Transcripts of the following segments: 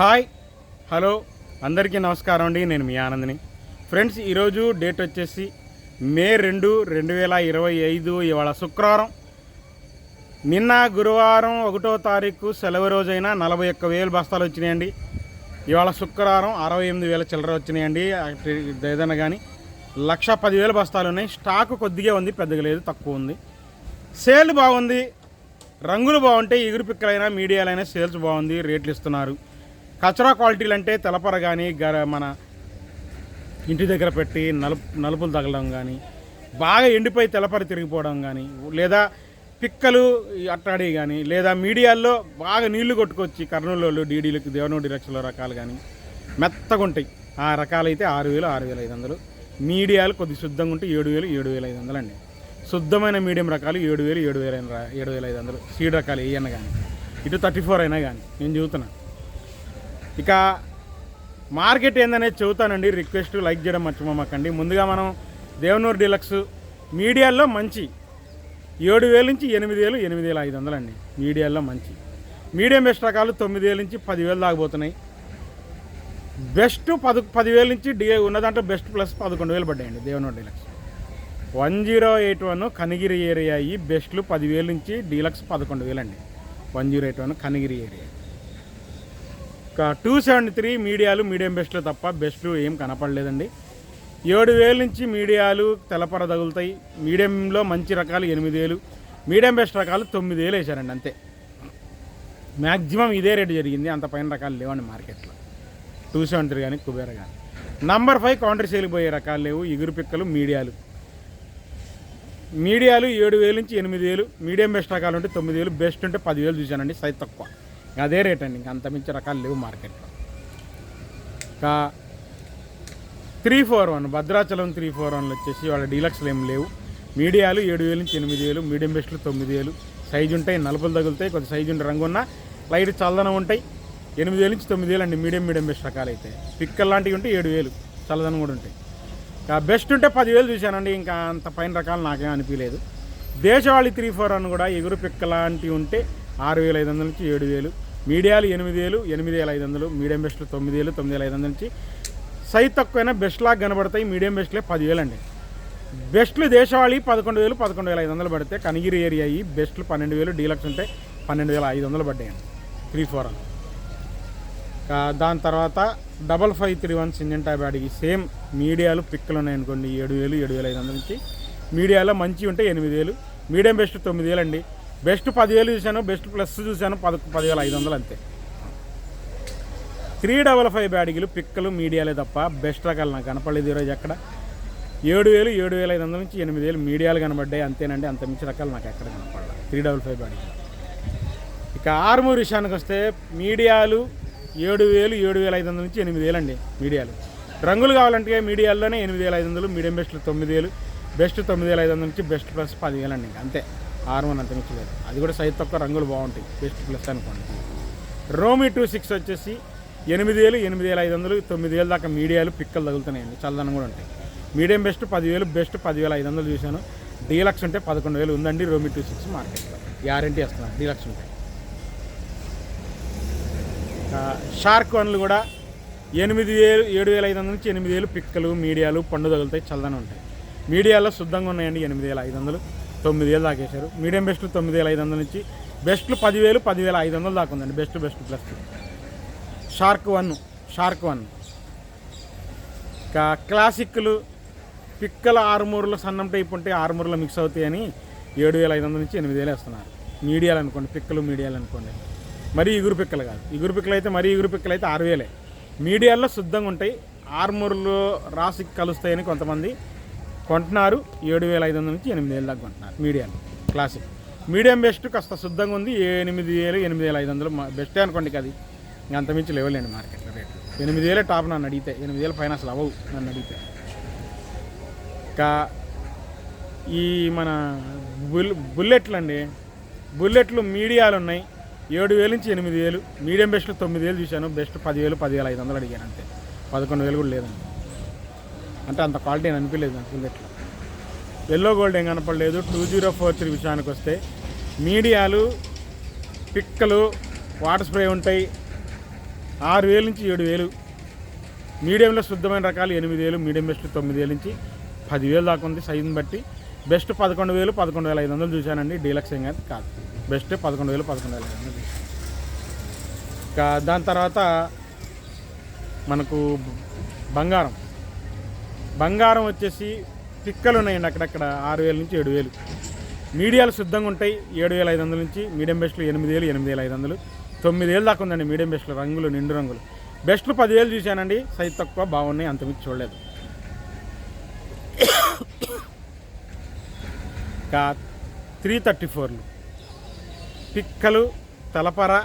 Hi hello అందరికీ నమస్కారం అండి. నేను మీ ఆనందని. ఫ్రెండ్స్ ఈరోజు డేట్ వచ్చేసి మే రెండు రెండు వేల ఇరవై ఐదు ఇవాళ శుక్రవారం. నిన్న గురువారం ఒకటో తారీఖు సెలవు రోజైన నలభై ఒక్క వేలు బస్తాలు వచ్చినాయండి. ఇవాళ శుక్రవారం అరవై ఎనిమిది వేల చిల్లర వచ్చినాయండి. ఏదైనా కానీ లక్ష పదివేల బస్తాలు ఉన్నాయి. స్టాక్ కొద్దిగా ఉంది పెద్దగా లేదు తక్కువ ఉంది. సేల్ బాగుంది. రంగులు బాగుంటాయి. ఎగురు పిక్కలైనా మీడియాలైనా సేల్స్ బాగుంది. రేట్లు ఇస్తున్నారు. కచరా క్వాలిటీలు అంటే తెలపర కానీ గర మన ఇంటి దగ్గర పెట్టి నలుపు నలుపులు తగలడం కానీ బాగా ఎండిపోయి తెలపర తిరిగిపోవడం కానీ లేదా పిక్కలు అట్టాడి కానీ లేదా మీడియాల్లో బాగా నీళ్ళు కొట్టుకొచ్చి కర్నూలు డీడీలకు దేవనోడి రక్షల రకాలు కానీ మెత్తగా ఉంటాయి ఆ రకాలైతే ఆరు వేలు ఆరు వేల ఐదు వందలు. మీడియాలు కొద్ది శుద్ధంగా ఉంటే ఏడు వేలు ఏడు వేల ఐదు వందలు అండి శుద్ధమైన మీడియం రకాలు ఏడు వేలు ఏడు వేల ఏడు వేల ఐదు వందలు. సీడ్ రకాలు ఏయన్నా కానీ ఇటు థర్టీ ఫోర్ అయినా కానీ నేను చూస్తున్నాను ఇక మార్కెట్ ఏందనేది చెబుతానండి. రిక్వెస్ట్ లైక్ చేయడం మర్చిపోమాకండి. ముందుగా మనం దేవనూరు డీలక్స్ మీడియాల్లో మంచి ఏడు వేల నుంచి ఎనిమిది వేలు ఎనిమిది వేల ఐదు వందలు అండి. మీడియాల్లో మంచి. మీడియం బెస్ట్ రకాలు తొమ్మిది వేల నుంచి పదివేలు దాకపోతున్నాయి బెస్ట్ పది పదివేల నుంచి డి ఉన్న దాంట్లో బెస్ట్ ప్లస్ పదకొండు వేలు పడ్డాయండి Devanuru deluxe. One zero eight one Kanigiri area అయ్యి బెస్ట్లు పదివేల నుంచి డీలక్స్ పదకొండు వేలు అండి one zero eight one Kanigiri area. Two seventy three మీడియాలు మీడియం బెస్ట్లు తప్ప బెస్ట్లు ఏం కనపడలేదండి. ఏడు వేల నుంచి మీడియాలు తెలపర తగులుతాయి మీడియంలో మంచి రకాలు ఎనిమిది వేలు మీడియం బెస్ట్ రకాలు తొమ్మిది వేలు వేశారండి అంతే. మ్యాక్సిమం ఇదే రేటు జరిగింది అంత పైన రకాలు లేవండి మార్కెట్లో. టూ సెవెంటీ త్రీ కానీ కుబేర కానీ. నంబర్ ఫైవ్ కౌంటర్ సేల్ పోయే రకాలు లేవు ఎగురు పిక్కలు మీడియాలు. మీడియాలు ఏడు వేలు నుంచి ఎనిమిది వేలు మీడియం బెస్ట్ రకాలు ఉంటే తొమ్మిది వేలు బెస్ట్ ఉంటే పదివేలు చూశానండి సైజ్ తక్కువ. అదే రేట్ అండి ఇంకా అంత మించి రకాలు లేవు మార్కెట్లో. ఇంకా three four one Bhadrachalam three four వన్లు వచ్చేసి వాళ్ళ డీలక్స్లు ఏం లేవు. మీడియాలు ఏడు వేలు నుంచి ఎనిమిది వేలు మీడియం బెస్ట్లు తొమ్మిది వేలు. సైజు ఉంటాయి నలుపులు తగులుతాయి కొంత సైజు ఉంటే రంగు ఉన్న లైట్ చల్లదనం ఉంటాయి. ఎనిమిది వేలు నుంచి తొమ్మిది వేలు అండి మీడియం మీడియం బెస్ట్ రకాలు అయితే పిక్కల్ లాంటివి ఉంటే ఏడు వేలు చల్లదనం కూడా ఉంటాయి. ఇంకా బెస్ట్ ఉంటే పదివేలు చూశానండి ఇంకా అంత పైన రకాలు నాకేం అనిపించలేదు. దేశవాళీ త్రీ ఫోర్ అని కూడా ఎగురు పిక్క లాంటివి ఉంటే ఆరు వేల ఐదు వందల నుంచి ఏడు వేలు మీడియాలు ఎనిమిది వేలు ఎనిమిది వేల ఐదు వందలు మీడియం బెస్ట్లు తొమ్మిది వేలు తొమ్మిది వేల ఐదు వందల నుంచి సైజ్ తక్కువైనా బెస్ట్ లాగా కనబడతాయి మీడియం బెస్ట్లే పదివేలు అండి బెస్ట్లు దేశవాళీ పదకొండు వేలు పదకొండు వేల ఐదు వందలు పడితే కనిగిరి ఏరియా ఈ బెస్ట్లు పన్నెండు వేలు డీలక్స్ ఉంటే పన్నెండు వేల ఐదు వందలు పడ్డాయండి త్రీ ఫోర్ అని. దాని తర్వాత double five three one Syngenta బ్యాడ్కి same మీడియాలు పిక్కలు ఉన్నాయనుకోండి ఏడు వేలు ఏడు వేల ఐదు వందల నుంచి. మీడియాలో మంచి ఉంటే ఎనిమిది వేలు మీడియం బెస్ట్ తొమ్మిది వేలు అండి బెస్ట్ పదివేలు చూశాను బెస్ట్ ప్లస్ చూశాను పది పదివేల ఐదు వందలు అంతే. త్రీ డబల్ ఫైవ్ బ్యాడిగిలు పిక్కలు మీడియాలే తప్ప బెస్ట్ రకాలు నాకు కనపడలేదు ఈరోజు ఎక్కడ. ఏడు వేలు ఏడు వేల ఐదు వందల నుంచి ఎనిమిది వేలు మీడియాలు కనబడ్డాయి అంతేనండి అంత మించి రకాలు నాకు ఎక్కడ కనపడలేదు త్రీ డబల్ ఫైవ్ బ్యాడిగిలు ఇక ఆర్మూర్ విషయానికి వస్తే మీడియాలు ఏడు వేలు ఏడు వేల ఐదు వందల నుంచి ఎనిమిది వేలు అండి మీడియాలు. రంగులు కావాలంటే మీడియాల్లోనే ఎనిమిది వేల ఐదు వందలు మీడియం బెస్ట్లు తొమ్మిది వేలు బెస్ట్ తొమ్మిది వేల ఐదు వందల నుంచి బెస్ట్ ప్లస్ పదివేలు అండి ఇంకా అంతే. హార్మోన్ అంత మించలేదు అది కూడా సైజ్ తక్కువ రంగులు బాగుంటాయి. బెస్ట్ ప్లస్ అనుకోండి. రోమి టూ సిక్స్ వచ్చేసి ఎనిమిది వేలు ఎనిమిది వేల ఐదు వందలు తొమ్మిది వేలు దాకా మీడియాలు పిక్కలు తగులుతున్నాయండి. చల్లదనం కూడా ఉంటాయి. మీడియం బెస్ట్ పదివేలు బెస్ట్ పదివేల ఐదు వందలు చూశాను. డీలక్స్ ఉంటే పదకొండు వేలు ఉందండి రోమి టూ సిక్స్ మార్కెట్లో గ్యారంటీ వస్తున్నాను. డీలక్స్ ఉంటాయి షార్క్ వన్లు కూడా ఎనిమిది వేలు ఏడు వేల ఐదు వందల నుంచి ఎనిమిది వేలు పిక్కలు మీడియాలు పండు తగులుతాయి చల్లదనం ఉంటాయి. మీడియాలో శుద్ధంగా ఉన్నాయండి ఎనిమిది వేల ఐదు వందలు. తొమ్మిది వేలు దాకా వేశారు మీడియం బెస్ట్లు తొమ్మిది వేల ఐదు వందల నుంచి బెస్ట్లు పదివేలు పదివేల ఐదు వందలు దాకా ఉందండి. Best best plus. Shark one shark one. ఇంకా క్లాసిక్లు పిక్కల ఆరుమూరులో సన్నం టైప్ ఉంటే ఆరుమూరులో మిక్స్ అవుతాయని ఏడు వేల ఐదు వందల నుంచి ఎనిమిది వేలు వేస్తున్నారు. మీడియాలు అనుకోండి పిక్కలు మీడియాలు అనుకోండి. మరీ ఇగురు పిక్కలు కాదు. ఇగురు పిక్కలు అయితే మరీ ఇగురు పిక్కలు అయితే ఆరు వేలే. మీడియాల్లో శుద్ధంగా ఉంటాయి. ఆర్మూర్లో రాసి కలుస్తాయని కొంతమంది కొంటున్నారు. ఏడు వేల ఐదు వందల నుంచి ఎనిమిది వేల దాకా కొంటున్నారు. మీడియం. క్లాసిక్. మీడియం బెస్ట్ కాస్త శుద్ధంగా ఉంది. ఎనిమిది వేలు ఎనిమిది వేల ఐదు వందలు బెస్టే అనుకోండి అది. ఇంకా అంతమించి లేవలేండి మార్కెట్లో రేట్లు ఎనిమిది వేలే టాప్ నన్ను అడిగితే. ఎనిమిది వేల పైన అసలు అవ్వవు నన్ను అడిగితే. ఇంకా ఈ మన బుల్ బుల్లెట్లు అండి బుల్లెట్లు మీడియాలు ఉన్నాయి. ఏడు వేలు నుంచి ఎనిమిది వేలు మీడియం బెస్ట్లో తొమ్మిది వేలు చూశాను. బెస్ట్ పదివేలు పదివేల ఐదు వందలు అడిగాను అంతే. పదకొండు వేలు కూడా లేదండి. అంటే అంత క్వాలిటీ అని అనిపించలేదు నాకు బుల్లెట్లో ఎల్లో గోల్డ్ ఏం కనపడలేదు. టూ జీరో ఫోర్ త్రీ విషయానికి వస్తే మీడియాలు పిక్కలు వాటర్ స్ప్రే ఉంటాయి. ఆరు వేలు నుంచి ఏడు వేలు. మీడియంలో శుద్ధమైన రకాలు ఎనిమిది వేలు మీడియం బెస్ట్ తొమ్మిది వేలు నుంచి పదివేలు దాకా ఉంది సైజుని బట్టి. బెస్ట్ పదకొండు వేలు పదకొండు వేల ఐదు వందలు చూశానండి. డీలక్స్ ఏం కాదు కాదు. బెస్ట్ పదకొండు వేలు పదకొండు వేల ఐదు వందలు దాని తర్వాత మనకు బంగారం. బంగారం వచ్చేసి పిక్కలు ఉన్నాయండి అక్కడక్కడ ఆరు వేల నుంచి ఏడు వేలు. మీడియాలు శుద్ధంగా ఉంటాయి. ఏడు వేల ఐదు వందల నుంచి మీడియం బెస్ట్లు ఎనిమిది వేలు ఎనిమిది వేల ఐదు వందలు. తొమ్మిది వేలు దాకా ఉందండి మీడియం బెస్ట్లు రంగులు నిండు రంగులు. బెస్ట్లు పదివేలు చూశానండి. సైజ్ తక్కువ బాగున్నాయి. అంతమించి చూడలేదు. ఇంకా త్రీ థర్టీ ఫోర్లు. పిక్కలు తలపర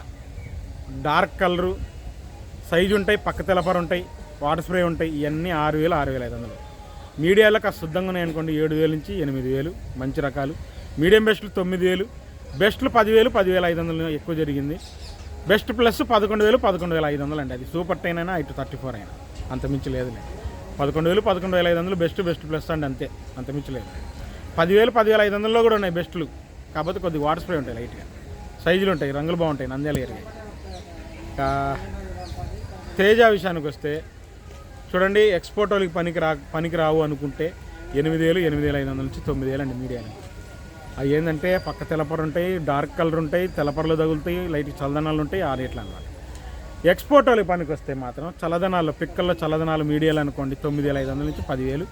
డార్క్ కలరు. సైజు ఉంటాయి పక్క తెలపర ఉంటాయి వాటర్ స్ప్రే ఉంటాయి. ఇవన్నీ ఆరు వేలు ఆరు వేల ఐదు వందలు. మీడియాలో కాస్త శుద్ధంగా ఉన్నాయి అనుకోండి ఏడు వేలు నుంచి ఎనిమిది వేలు మంచి రకాలు. మీడియం బెస్ట్లు తొమ్మిది వేలు బెస్ట్లు పదివేలు పదివేల ఐదు వందలు ఎక్కువ జరిగింది. బెస్ట్ ప్లస్ పదకొండు వేలు పదకొండు వేల ఐదు వందలు అండి అది సూపర్ టెన్ అయినా ఇటు థర్టీ ఫోర్ అయినా. అంతమించి లేదులే. పదకొండు వేలు పదకొండు వేల ఐదు వందలు బెస్ట్ బెస్ట్ ప్లస్ అండి అంతే. అంతమించి లేదు. పదివేలు పదివేల ఐదు వందల్లో కూడా ఉన్నాయి బెస్ట్లు. కాకపోతే కొద్దిగా వాటర్ స్ప్రే ఉంటాయి లైట్గా. సైజులు ఉంటాయి రంగులు బాగుంటాయి నంద్యాల ఏరియా ఇంకా తేజ విషయానికి వస్తే చూడండి ఎక్స్పోర్ట్ వాళ్ళకి పనికి రా పనికి రావు అనుకుంటే ఎనిమిది వేలు ఎనిమిది వేల ఐదు వందల నుంచి తొమ్మిది వేలు అండి మీడియా అవి ఏంటంటే పక్క తెలపర ఉంటాయి డార్క్ కలర్ ఉంటాయి తెలపరలు తగులుతాయి లైట్ చల్లదనాలు ఉంటాయి ఆ రేట్లు అనమాట ఎక్స్పోర్ట్ వాళ్ళకి పనికి వస్తే మాత్రం చల్లదనాలు పిక్కల్లో చల్లదనాలు మీడియాలు అనుకోండి తొమ్మిది వేల ఐదు వందల నుంచి పదివేలు.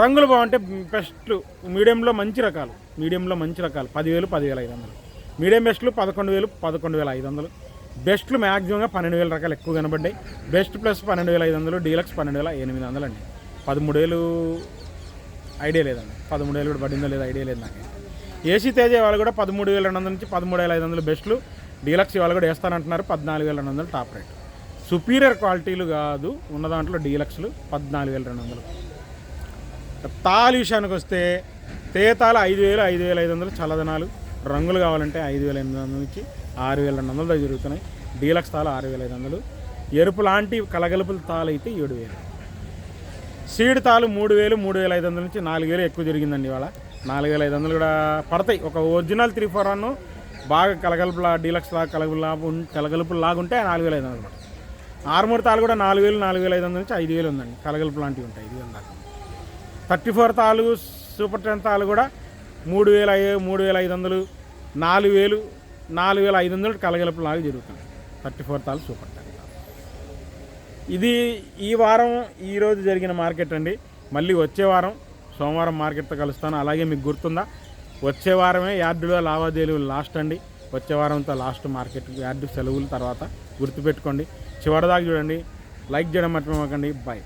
రంగులు బాగుంటే బెస్ట్ మీడియంలో మంచి రకాలు మీడియంలో మంచి రకాలు పదివేలు పదివేల ఐదు వందలు. మీడియం బెస్ట్లు పదకొండు వేలు పదకొండు వేల ఐదు వందలు. బెస్ట్లు మ్యాక్సిమంగా పన్నెండు వేల రకాలు ఎక్కువ కనబడ్డాయి. బెస్ట్ ప్లస్ పన్నెండు వేల ఐదు వందలు డీలక్స్ పన్నెండు వేల ఎనిమిది వందలు అండి పదమూడు వేలు ఐడియా లేదండి. పదమూడు వేలు కూడా పడిందో లేదో ఐడియా లేదు నాకు ఏసీ తేజ వాళ్ళు కూడా పదమూడు వేల రెండు వందల నుంచి పదమూడు వేల ఐదు వందలు బెస్ట్లు. డీలక్స్ వాళ్ళు కూడా వేస్తానంటున్నారు. పద్నాలుగు వేల రెండు వందలు టాప్ రేట్. సుపీరియర్ క్వాలిటీలు కాదు ఉన్న దాంట్లో డీలక్స్లు పద్నాలుగు వేల రెండు వందలు. తాల్ విషయానికి వస్తే తేతాలు ఐదు వేలు ఐదు వేల ఐదు వందలు చల్లదనాలు. రంగులు కావాలంటే ఐదు వేల ఎనిమిది వందల నుంచి ఆరు వేల రెండు వందలు జరుగుతున్నాయి. డీలక్స్ తాలు ఆరు వేల ఐదు వందలు. ఎరుపు లాంటి కలగలుపుల తాలు అయితే ఏడు వేలు. సీడ్ తాలు మూడు వేలు మూడు వేల ఐదు వందల నుంచి నాలుగు వేలు ఎక్కువ జరిగిందండి ఇవాళ. నాలుగు వేల ఐదు వందలు కూడా పడతాయి. ఒక ఒరిజినల్ త్రీ ఫోర్ వన్ బాగా కలగలుపులా డీలక్స్ లాగా కలగలుపులా ఉన్- కలగలుపులు లాగుంటే నాలుగు వేల ఐదు వందలు పడతాయి. ఆరుమూడు తాలు కూడా నాలుగు వేలు నాలుగు వేల ఐదు వందల నుంచి ఐదు వేలు ఉందండి. కలగలుపు లాంటివి ఉంటాయి ఐదు వేల దాకా. థర్టీ ఫోర్ తాలు సూపర్ టెన్ తాలు కూడా మూడు వేల మూడు వేల ఐదు వందలు నాలుగు వేలు నాలుగు వేల ఐదు వందలు కలగలుపు జరుగుతుంది. థర్టీ ఫోర్ తాలు సూపర్ టెన్ ఇది ఈ వారం ఈరోజు జరిగిన మార్కెట్ అండి. మళ్ళీ వచ్చే వారం సోమవారం మార్కెట్తో కలుస్తాను. అలాగే మీకు గుర్తుందా? వచ్చే వారమే యార్డులో లావాదేవీలు లాస్ట్ అండి. వచ్చే వారంతో లాస్ట్ మార్కెట్ యార్డు సెలవుల తర్వాత గుర్తుపెట్టుకోండి. చివరిదాకా చూడండి. లైక్ చేయడం మర్చిపోకండి. బాయ్.